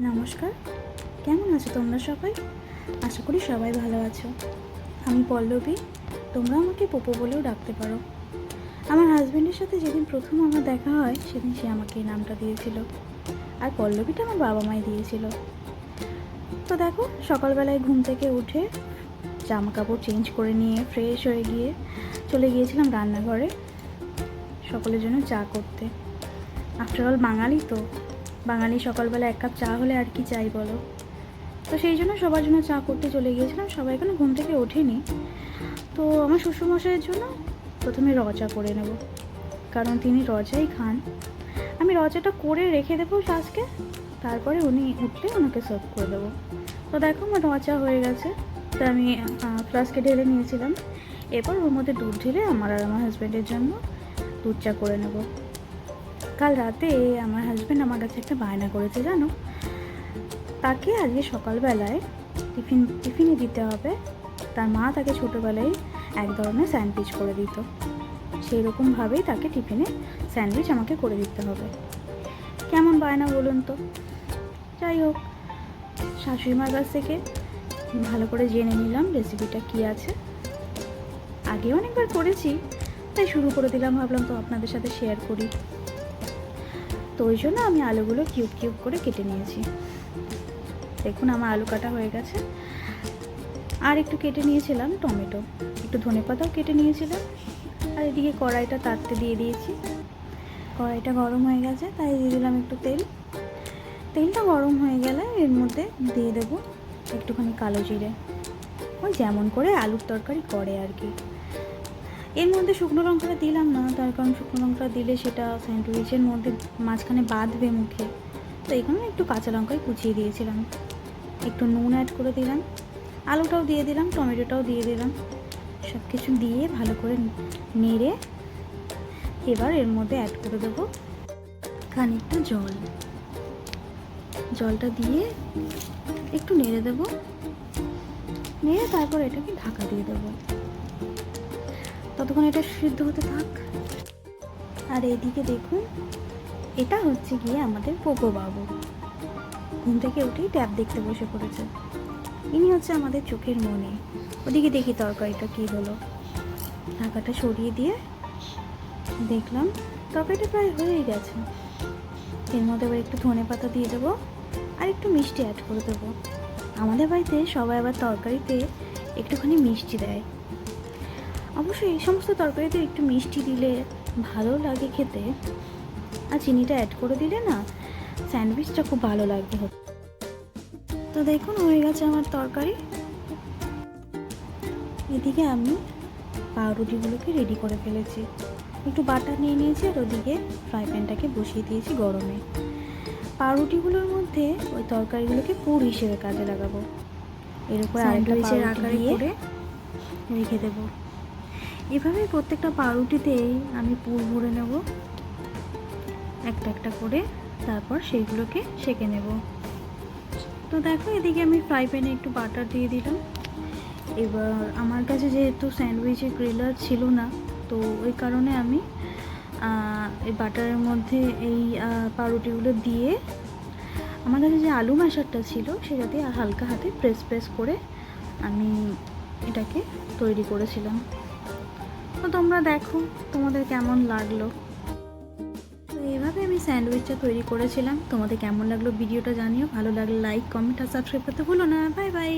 নমস্কার। কেমন আছো তোমরা সবাই? আশা করি সবাই ভালো আছো। আমি পল্লবী, তোমরা আমাকে পোপো বলেও ডাকতে পারো। আমার হাজব্যান্ডের সাথে যেদিন প্রথম আমার দেখা হয়, সেদিন সে আমাকে এই নামটা দিয়েছিল। আর পল্লবীটা আমার বাবা মাই দিয়েছিল। তো দেখো, সকালবেলায় ঘুম থেকে উঠে জামা কাপড় চেঞ্জ করে নিয়ে ফ্রেশ হয়ে গিয়ে চলে গিয়েছিলাম রান্নাঘরে, সকলের জন্য চা করতে। আফটারঅল বাঙালি তো। বাঙালি সকালবেলা এক কাপ চা হলে আর কি চাই বলো? তো সেই জন্য সবার জন্য চা করতে চলে গিয়েছিলাম, সবাই এখনও ঘুম থেকে ওঠেনি। তো আমার শ্বশুরমশাইয়ের জন্য প্রথমে র চা করে নেব, কারণ তিনি রজাই খান। আমি রজাটা করে রেখে দেবো আজকে তারপরে উনি উঠলে ওনাকে সার্ভ করে দেবো। তো দেখো আমার রচা হয়ে গেছে, তো আমি ফ্লাস্কে ঢেলে নিয়েছিলাম। এরপর ওর মধ্যে দুধ ঢেলে আমার আর আমার হাজব্যান্ডের জন্য দুধ চা করে নেব। কাল রাতে আমার হাজব্যান্ড আমার কাছে একটা বায়না করেছে, জানো? তাকে আজকে সকালবেলায় টিফিন টিফিনে দিতে হবে। তার মা তাকে ছোটোবেলায় এক ধরনের স্যান্ডউইচ করে দিত। সেই রকমভাবেই তাকে টিফিনে স্যান্ডউইচ আমাকে করে দিতে হবে। কেমন বায়না বলুন তো? যাই হোক শাশুড়ি মার কাছ থেকে ভালো করে জেনে নিলাম রেসিপিটা কী আছে। আগে অনেকবার করেছি, তাই শুরু করে দিলাম, ভাবলাম তো আপনাদের সাথে শেয়ার করি। তো ওই জন্য আমি আলুগুলো কিউব কিউব করে কেটে নিয়েছি। দেখুন আমার আলু কাটা হয়ে গেছে। আর একটু কেটে নিয়েছিলাম টমেটো। একটু ধনে পাতাও কেটে নিয়েছিলাম। আর এদিকে কড়াইটা তাড়তে দিয়ে দিয়েছি। কড়াইটা গরম হয়ে গেছে, তাই দিয়ে দিলাম একটু তেল। তেলটা গরম হয়ে গেলে এর মধ্যে দিয়ে দেবো একটুখানি কালো জিরে। ওই যেমন করে আলুর তরকারি করে আর কি। এর মধ্যে শুকনো লঙ্কাটা দিলাম না, তার কারণ শুকনো লঙ্কা দিলে সেটা স্যান্ডউইচের মধ্যে মাঝখানে বাঁধবে মুখে। তো এখানে একটু কাঁচা লঙ্কাই কুচিয়ে দিয়েছিলাম। একটু নুন অ্যাড করে দিলাম। আলুটাও দিয়ে দিলাম, টমেটোটাও দিয়ে দিলাম। সব কিছু দিয়ে ভালো করে নেড়ে এবার এর মধ্যে অ্যাড করে দেবো খানিকটা জল। জলটা দিয়ে একটু নেড়ে দেবো। নেড়ে তারপর এটাকে ঢাকা দিয়ে দেবো। ততক্ষণ এটা সিদ্ধ হতে থাক। আর এদিকে দেখুন, এটা হচ্ছে গিয়ে আমাদের পোকো বাবু ঘুম থেকে উঠেই ট্যাব দেখতে বসে পড়েছে। ইনি হচ্ছে আমাদের চোখের মনে। ওদিকে দেখি তরকারিটা কী হলো। ঢাকাটা সরিয়ে দিয়ে দেখলাম, তরকারিটা প্রায় হয়েই গেছে। এর মধ্যে এবার একটু ধনে পাতা দিয়ে দেবো আর একটু মিষ্টি অ্যাড করে দেবো। আমাদের বাড়িতে সবাই আবার তরকারিতে একটুখানি মিষ্টি দেয়। অবশ্যই এই সমস্ত তরকারিতে একটু মিষ্টি দিলে ভালো লাগে খেতে। আর চিনিটা অ্যাড করে দিলে না স্যান্ডউইচটা খুব ভালো লাগবে হতে। তো দেখুন হয়ে গেছে আমার তরকারি। এদিকে আমি পাউরুটিগুলোকে রেডি করে ফেলেছি। একটু বাটার নিয়ে নিয়েছি আর ওদিকে ফ্রাই প্যানটাকে বসিয়ে দিয়েছি গরমে। পাউরুটিগুলোর মধ্যে ওই তরকারিগুলোকে পুর হিসেবে কাজে লাগাবো। এর উপরে আরেকটা আকারে করে রেখে দেবো। এভাবে প্রত্যেকটা পাউরুটিতেই আমি পুর ভরে নেব। একটা একটা করে তারপর সেইগুলোকে সেঁকে নেব। তো দেখো, এদিকে আমি ফ্রাই প্যানে একটু বাটার দিয়ে দিলাম। এবার আমার কাছে যেহেতু স্যান্ডউইচের গ্রিলার ছিল না, তো ওই কারণে আমি এই বাটারের মধ্যে এই পাউরুটিগুলো দিয়ে আমার কাছে যে আলু ম্যাশারটা ছিল, সেটা দিয়ে হালকা হাতে প্রেস প্রেস করে আমি এটাকে তৈরি করেছিলাম। তো তোমরা দেখো, তোমাদের কেমন লাগল? তো এইভাবে আমি স্যান্ডউইচটা তৈরি করেছিলাম। তোমাদের কেমন লাগল ভিডিওটা জানিও। ভালো লাগলে লাইক, কমেন্ট আর সাবস্ক্রাইব করতে ভুলো না। Bye bye.